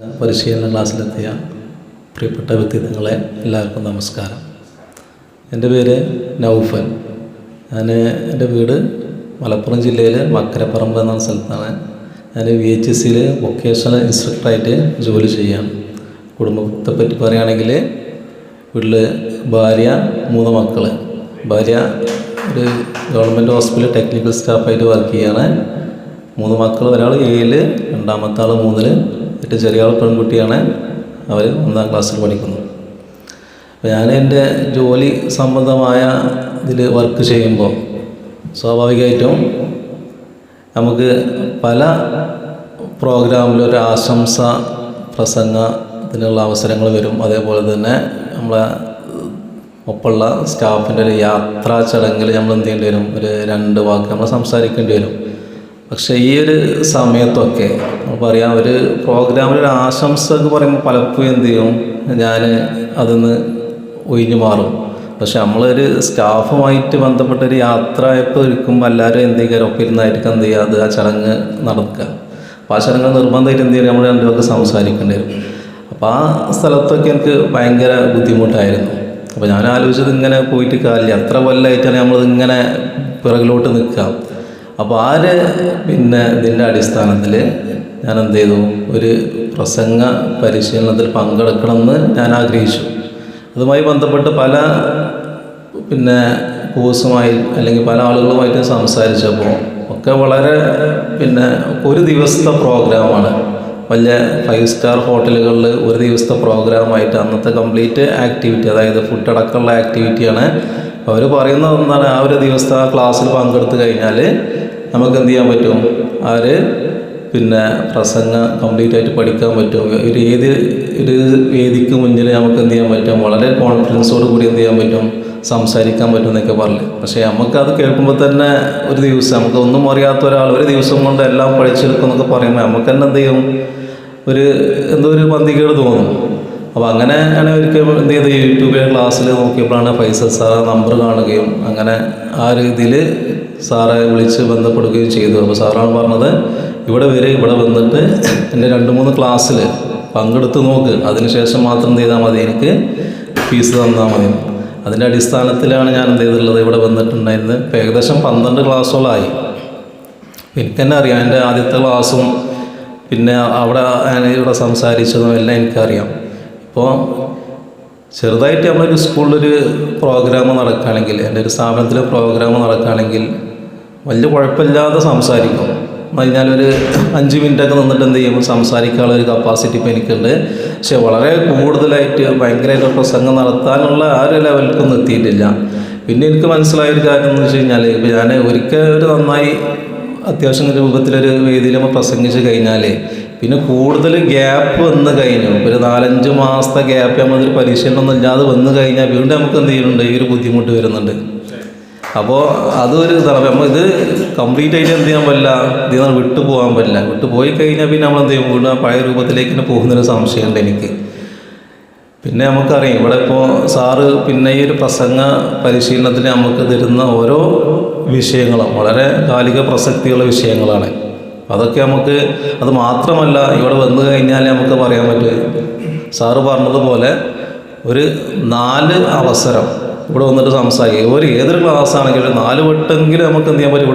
പരിശീലന ക്ലാസ്സിലെത്തിയ പ്രിയപ്പെട്ട വ്യക്തിത്വങ്ങളെ എല്ലാവർക്കും നമസ്കാരം. എന്റെ പേര് നൗഫൽ. ഞാൻ എന്റെ വീട് മലപ്പുറം ജില്ലയിലെ മക്കരപ്പറമ്പ് എന്ന സ്ഥലത്താണ്. ഞാൻ വി എച്ച് എസ് സിയിൽ വൊക്കേഷണൽ ഇൻസ്ട്രക്ടറായിട്ട് ജോലി ചെയ്യാം കുടുംബത്തെ പറ്റി പറയുകയാണെങ്കിൽ വീട്ടിൽ ഭാര്യ മൂന്ന് മക്കൾ ഭാര്യ ഒരു ഗവൺമെന്റ് ഹോസ്പിറ്റലിൽ ടെക്നിക്കൽ സ്റ്റാഫായിട്ട് വർക്ക് ചെയ്യുകയാണ്. മൂന്ന് മക്കൾ ഒരാൾ ഏഴിൽ രണ്ടാമത്തെ ആൾ മൂന്നിൽ ഏറ്റവും ചെറിയ ആൾ പെൺകുട്ടിയാണ്. അവർ ഒന്നാം ക്ലാസ്സിൽ പഠിക്കുന്നു. അപ്പോൾ ഞാൻ എന്റെ ജോലി സംബന്ധമായ ഇതിൽ വർക്ക് ചെയ്യുമ്പോൾ സ്വാഭാവികമായിട്ടും നമുക്ക് പല പ്രോഗ്രാമിലും ഒരു ആശംസ പ്രസംഗത്തിനുള്ള അവസരങ്ങൾ വരും. അതേപോലെ തന്നെ നമ്മളെ ഒപ്പമുള്ള സ്റ്റാഫിന്റെ ഒരു യാത്രാ ചടങ്ങിൽ നമ്മൾ എന്ത് ചെയ്യേണ്ടി വരും? ഒരു രണ്ട് വാക്ക് നമ്മൾ സംസാരിക്കേണ്ടി വരും. പക്ഷേ ഈ ഒരു സമയത്തൊക്കെ പറയാം ഒരു പ്രോഗ്രാമിലൊരു ആശംസ എന്ന് പറയുമ്പോൾ പലപ്പോഴും എന്ത് ചെയ്യും ഞാൻ അതിന്ന് ഒഴിഞ്ഞു മാറും. പക്ഷെ നമ്മളൊരു സ്റ്റാഫുമായിട്ട് ബന്ധപ്പെട്ട ഒരു യാത്ര ആയപ്പോൾ ഇരിക്കുമ്പോൾ എല്ലാവരും എന്ത് ചെയ്യുക ഒപ്പം ഇരുന്നായിരിക്കും എന്ത് ചെയ്യുക അത് ആ ചടങ്ങ് നടക്കുക. അപ്പോൾ ആ ചടങ്ങ് നിർബന്ധമായിട്ട് എന്ത് ചെയ്യുക നമ്മൾ രണ്ടുപേർക്ക് സംസാരിക്കേണ്ടി വരും. അപ്പോൾ ആ സ്ഥലത്തൊക്കെ എനിക്ക് ഭയങ്കര ബുദ്ധിമുട്ടായിരുന്നു. അപ്പോൾ ഞാൻ ആലോചിച്ചത് ഇങ്ങനെ പോയിട്ട് കാര്യമില്ല. എത്ര കൊല്ലമായിട്ടാണ് നമ്മളിങ്ങനെ പിറകിലോട്ട് നിൽക്കുക. അപ്പോൾ ആര് പിന്നെ ഇതിന്റെ അടിസ്ഥാനത്തിൽ ഞാൻ എന്ത് ചെയ്തു? ഒരു പ്രസംഗ പരിശീലനത്തിൽ പങ്കെടുക്കണമെന്ന് ഞാൻ ആഗ്രഹിച്ചു. അതുമായി ബന്ധപ്പെട്ട് പല പിന്നെ കോഴ്സുമായി അല്ലെങ്കിൽ പല ആളുകളുമായിട്ട് സംസാരിച്ചപ്പോൾ ഒക്കെ വളരെ പിന്നെ ഒരു ദിവസത്തെ പ്രോഗ്രാമാണ്. വലിയ ഫൈവ് സ്റ്റാർ ഹോട്ടലുകളിൽ ഒരു ദിവസത്തെ പ്രോഗ്രാമായിട്ട് അന്നത്തെ കംപ്ലീറ്റ് ആക്ടിവിറ്റി അതായത് ഫുഡ് അടക്കമുള്ള ആക്ടിവിറ്റിയാണ്. അവർ പറയുന്നത് എന്താണ് ആ ഒരു ദിവസത്തെ ആ ക്ലാസ്സിൽ പങ്കെടുത്തു കഴിഞ്ഞാൽ നമുക്ക് എന്ത് ചെയ്യാൻ പറ്റും? അവർ പിന്നെ പ്രസംഗം കംപ്ലീറ്റ് ആയിട്ട് പഠിക്കാൻ പറ്റും. ഒരു ഏത് ഒരു വേദിക്ക് മുന്നിൽ നമുക്ക് എന്ത് ചെയ്യാൻ പറ്റും? വളരെ കോൺഫിഡൻസോട് കൂടി എന്ത് ചെയ്യാൻ പറ്റും? സംസാരിക്കാൻ പറ്റും എന്നൊക്കെ പറഞ്ഞു. പക്ഷേ നമുക്കത് കേൾക്കുമ്പോൾ തന്നെ ഒരു ദിവസം നമുക്ക് ഒന്നും അറിയാത്ത ഒരാൾ ഒരു ദിവസം കൊണ്ട് എല്ലാം പഠിച്ചെടുക്കും എന്നൊക്കെ പറയുമ്പോൾ നമുക്ക് തന്നെ എന്ത് ചെയ്യും? ഒരു എന്തോ ഒരു പന്തികേട് തോന്നും. അപ്പോൾ അങ്ങനെ ആണ് ഒരിക്കൽ എന്ത് ചെയ്ത്? യൂട്യൂബിലെ ക്ലാസ്സിൽ നോക്കിയപ്പോഴാണ് ഫൈസൽ സാർ നമ്പർ കാണുകയും അങ്ങനെ ആ രീതിയിൽ സാറെ വിളിച്ച് ബന്ധപ്പെടുകയും ചെയ്തു. അപ്പോൾ സാറാണ് പറഞ്ഞത് ഇവിടെ വരെ ഇവിടെ വന്നിട്ട് എന്റെ രണ്ട് മൂന്ന് ക്ലാസ്സിൽ പങ്കെടുത്ത് നോക്ക്. അതിനുശേഷം മാത്രം എന്ത് ചെയ്താൽ മതി? എനിക്ക് ഫീസ് തന്നാൽ മതി. അതിന്റെ അടിസ്ഥാനത്തിലാണ് ഞാൻ എന്ത് ചെയ്തിട്ടുള്ളത് ഇവിടെ വന്നിട്ടുണ്ടായിരുന്നത്. ഇപ്പോൾ ഏകദേശം പന്ത്രണ്ട് ക്ലാസ്സുകളായി. എനിക്ക് തന്നെ അറിയാം എന്റെ ആദ്യത്തെ ക്ലാസ്സും പിന്നെ അവിടെ ഇവിടെ സംസാരിച്ചതും എല്ലാം എനിക്കറിയാം. ഇപ്പോൾ ചെറുതായിട്ട് നമ്മളൊരു സ്കൂളിലൊരു പ്രോഗ്രാം നടക്കുകയാണെങ്കിൽ എന്റെ ഒരു സ്ഥാപനത്തിൽ പ്രോഗ്രാം നടക്കുകയാണെങ്കിൽ വലിയ കുഴപ്പമില്ലാതെ സംസാരിക്കും. ഒരു അഞ്ച് മിനിറ്റൊക്കെ നിന്നിട്ട് എന്ത് ചെയ്യും? സംസാരിക്കാനുള്ള ഒരു കപ്പാസിറ്റി ഇപ്പോൾ എനിക്കുണ്ട്. പക്ഷെ വളരെ കൂടുതലായിട്ട് ഭയങ്കരമായിട്ട് പ്രസംഗം നടത്താനുള്ള ആ ഒരു ലെവലിലേക്കൊന്നും എത്തിയിട്ടില്ല. പിന്നെ എനിക്ക് മനസ്സിലായൊരു കാര്യം എന്ന് വെച്ച് കഴിഞ്ഞാൽ ഇപ്പോൾ ഞാൻ ഒരിക്കൽ ഒരു നന്നായി അത്യാവശ്യം രൂപത്തിലൊരു വേദിയിൽ നമ്മൾ പ്രസംഗിച്ച് കഴിഞ്ഞാൽ പിന്നെ കൂടുതൽ ഗ്യാപ്പ് വന്ന് കഴിഞ്ഞു. ഒരു നാലഞ്ച് മാസത്തെ ഗ്യാപ്പ് നമ്മളൊരു പരീക്ഷയിലൊന്നും ഇല്ലാതെ വന്നു കഴിഞ്ഞാൽ വീണ്ടും നമുക്ക് എന്ത് ചെയ്യുന്നുണ്ട്? ഈ ഒരു ബുദ്ധിമുട്ട് വരുന്നുണ്ട്. അപ്പോൾ അതൊരു ഇതാണ്. അപ്പോൾ നമ്മൾ ഇത് കംപ്ലീറ്റ് ആയിട്ട് എന്ത് ചെയ്യാൻ പറ്റില്ല? ഇതിൽ വിട്ടു പോകാൻ പറ്റില്ല. വിട്ടു പോയി കഴിഞ്ഞാൽ പിന്നെ നമ്മൾ എന്ത് ചെയ്യും? വീണ്ടും ആ പഴയ രൂപത്തിലേക്ക് തന്നെ പോകുന്നൊരു സംശയമുണ്ട് എനിക്ക്. പിന്നെ നമുക്കറിയാം ഇവിടെ ഇപ്പോൾ സാറ് പിന്നെ ഈ ഒരു പ്രസംഗ പരിശീലനത്തിന് നമുക്ക് തരുന്ന ഓരോ വിഷയങ്ങളും വളരെ കാലിക പ്രസക്തിയുള്ള വിഷയങ്ങളാണ്. അതൊക്കെ നമുക്ക് അത് മാത്രമല്ല ഇവിടെ വന്നു കഴിഞ്ഞാൽ നമുക്ക് പറയാൻ പറ്റും. സാറ് പറഞ്ഞതുപോലെ ഒരു നാല് അവസരം ഇവിടെ വന്നിട്ട് സംസാരിക്കുക ഒരു ഏതൊരു ക്ലാസ് ആണെങ്കിലും നാല് വട്ടെങ്കിലും നമുക്ക് എന്ത് ചെയ്യാൻ പറ്റും?